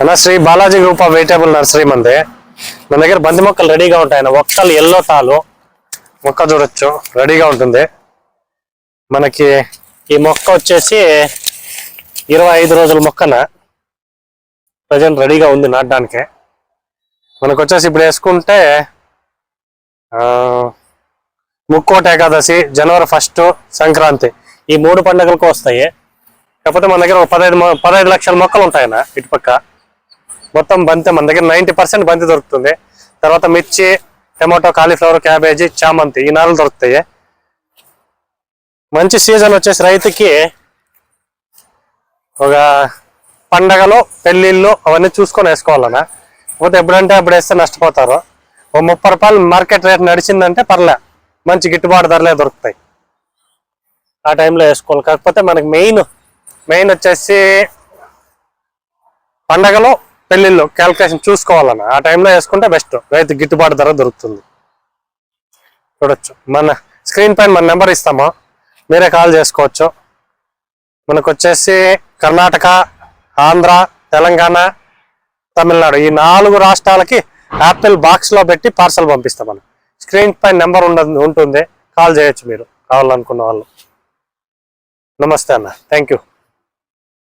అన్న Sri Balaji group of vegetable nursery మంది. మన దగ్గర బంతి మొక్కలు రెడీగా ఉంటాయి అన్న ఒక్కలు ఎల్లో తాలు. మొక్క చూడొచ్చు. రెడీగా ఉంటుంది. మనకి ఈ మొక్క వచ్చేసి ఇరవై ఐదు రోజుల మొక్కన ప్రజెంట్ రెడీగా ఉంది నాటడానికి. మనకు వచ్చేసి ఇప్పుడు వేసుకుంటే ముక్కోట ముక్కోటి ఏకాదశి జనవరి ఫస్ట్ సంక్రాంతి ఈ మూడు పండుగలకు వస్తాయి. కాకపోతే మన దగ్గర ఒక పదహైదు పదహైదు లక్షల మొక్కలు ఉంటాయన్న ఇటుపక్క. మొత్తం బంతి మన దగ్గర నైంటీ పర్సెంట్ బంతి దొరుకుతుంది. తర్వాత మిర్చి టమాటో కాలీఫ్లవర్ క్యాబేజీ చామంతి ఈ నాలుగు దొరుకుతాయి. మంచి సీజన్ వచ్చేసి రైతుకి ఒక పండగలు పెళ్ళిళ్ళు అవన్నీ చూసుకొని వేసుకోవాలన్నా. పోతే ఎప్పుడంటే అప్పుడు వేస్తే నష్టపోతారు. ఓ ముప్పై రూపాయలు మార్కెట్ రేట్ నడిచిందంటే పర్లే. మంచి గిట్టుబాటు ధరలే దొరుకుతాయి. ఆ టైంలో వేసుకోవాలి. కాకపోతే మనకి మెయిన్ మెయిన్ వచ్చేసి పండగలు పెళ్ళిళ్ళు క్యాల్కులేషన్ చూసుకోవాలన్న. ఆ టైంలో వేసుకుంటే బెస్ట్ రైతు గిట్టుబాటు ధర దొరుకుతుంది. చూడొచ్చు. మన స్క్రీన్ పైన మన నెంబర్ ఇస్తాము? మీరే కాల్ చేసుకోవచ్చు. మనకు వచ్చేసి కర్ణాటక ఆంధ్ర తెలంగాణ తమిళనాడు ఈ నాలుగు రాష్ట్రాలకి యాపిల్ బాక్స్లో పెట్టి పార్సల్ పంపిస్తాం మనం. స్క్రీన్ పైన నెంబర్ ఉండదు ఉంటుంది. కాల్ చేయొచ్చు మీరు. కావాలనుకున్న వాళ్ళు. నమస్తే అన్న. Thank you